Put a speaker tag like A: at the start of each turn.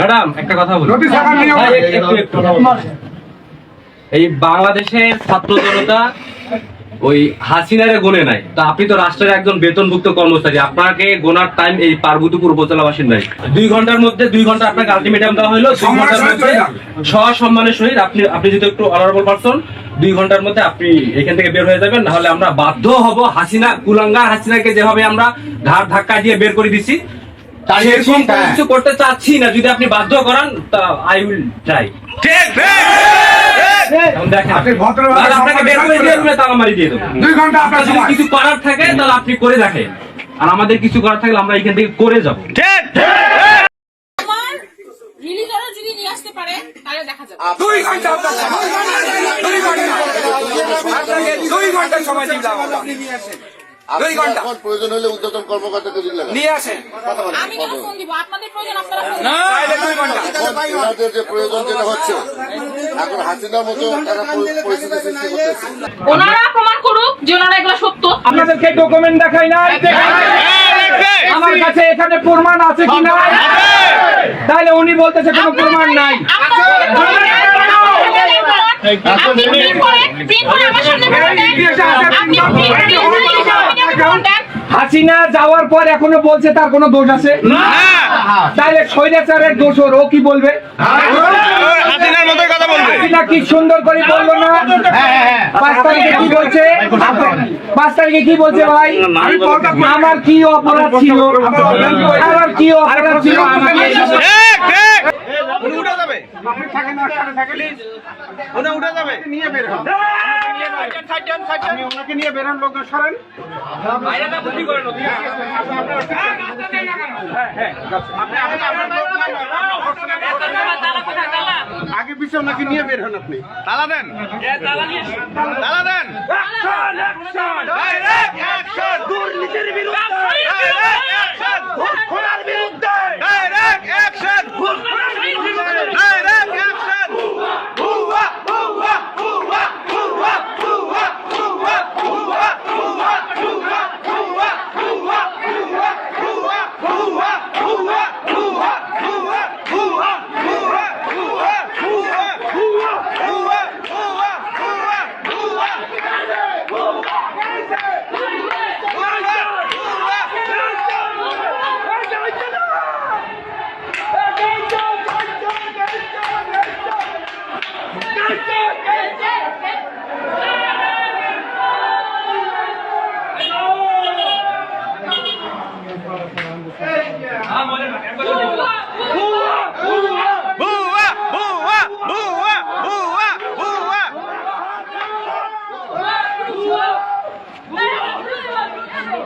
A: Madam একটা কথা বলি। এই বাংলাদেশের ছাত্র জনতা ওই হাসিনারে গোনে নাই। তো আপনি তো রাষ্ট্রের একজন বেতনভুক্ত কর্মচারী। আপনাকে গোনার টাইম এই পার্বতীপুর উপজেলাবাসীর নাই দুই ঘণ্টার মধ্যে দুই ঘণ্টা আপনাকে আলটিমেটাম দেওয়া হলো। দুই
B: সম্মানের ঘণ্টার
A: মধ্যে সসম্মানের সহিত আপনি আপনি যদি একটু অনারেবল পারসন দুই ঘণ্টার মধ্যে আপনি এখান থেকে বের হয়ে যাবেন। নাহলে আমরা বাধ্য হব হাসিনা কুলাঙ্গার হাসিনাকে যেভাবে আমরা ঘাড় ধাক্কা দিয়ে বের করে দিছি তার এরকম কিছু করতে চাচ্ছি না। যদি আপনি বাধ্য করান তা আই উইল ট্রাই এখন দেখেন।
B: আপনি ভদ্রভাবে
A: তাহলে আপনাকে বের করে দিয়ে দেবে তালা মারি দিয়ে দেবো।
B: দুই ঘণ্টা আপনার
A: আপনার যদি
B: সময়।
A: কিছু করার থাকে তাহলে আপনি করে দেখেন। আর আমাদের কিছু করার থাকলে আমরা এখান থেকে করে যাব।
C: আমার রিলিজনও যদি নিয়ে আসতে পারে তাহলে দেখা যাবে।
B: দুই ঘণ্টা আপনার সময়। দুই ঘণ্টা। আপনাকে দুই ঘণ্টা সময় দিলাম। দুই
D: ঘণ্টা। প্রয়োজন হলে উদ্যোতন কর্মকর্তাকে
B: নিয়ে আসেন।
C: আমি কেন ফোন দিব আপনাদের প্রয়োজন
B: তাহলে দুই ঘণ্টা।
D: এখন এনাদের যে প্রয়োজন যেটা হচ্ছে এখন হাসিনার মতো তারা পরিস্থিতি সৃষ্টি করতেছে।
C: ওনারা প্রমাণ করুক যে ওনারা এগুলো সত্য।
E: আপনাদেরকে ডকুমেন্ট দেখাই নাই? আমার কাছে এখানে প্রমাণ আছে কি না? তাহলে উনি বলতেছে কোনো প্রমাণ নাই।
C: আপনি প্রিন্ট করেন। প্রিন্ট করে আমার সামনে আপনি প্রিন্ট প্রমাণ? দেন
E: হাসিনা যাওয়ার পর এখনও বলছে তার কোনো দোষ আছে তাহলে স্বৈরাচারের দোষ ও কি বলবে হাসিনা কি সুন্দর করে বলল না পাঁচ তারিখে কি বলছে পাঁচ তারিখে কি বলছে ভাই আমার কি অপরাধ ছিল আমার কি অপরাধ ছিল আমাকে
B: আপনি ওনাকে নিয়ে বেরোন লোক সরেন আগে পিছিয়ে ওনাকে নিয়ে বের হন আপনি
F: তালা দেন তালা দেন
C: দুর্নীতির বিরুদ্ধে もうやるからやるから。